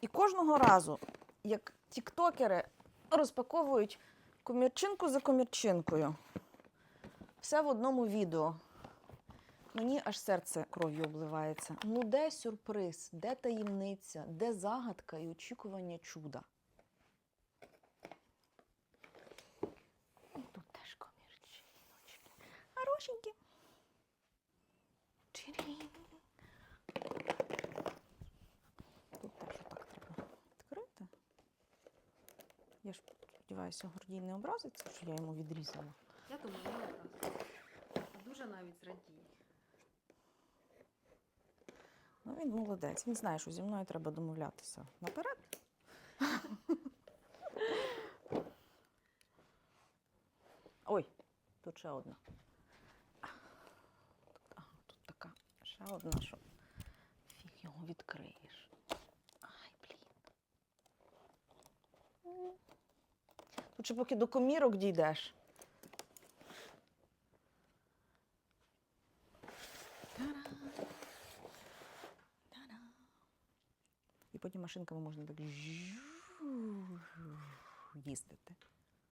І кожного разу, як тіктокери розпаковують комірчинку за комірчинкою, все в одному відео. Мені аж серце кров'ю обливається. Ну, де сюрприз, де таємниця, де загадка і очікування чуда? І тут теж комірчиночки. Хорошенькі. Чирінь. Тут теж отак треба відкрити. Я ж сподіваюся, Гордій не образиться, що я йому відрізала. Я думаю, не одразу. Дуже навіть зрадіє. Ну, він молодець. Він знає, що зі мною треба домовлятися наперед. Ой, тут ще одна. Тут, ага, тут така ще одна, що фіг його відкриєш. Тут ще поки до комірок дійдеш. І потім машинками можна так їздити.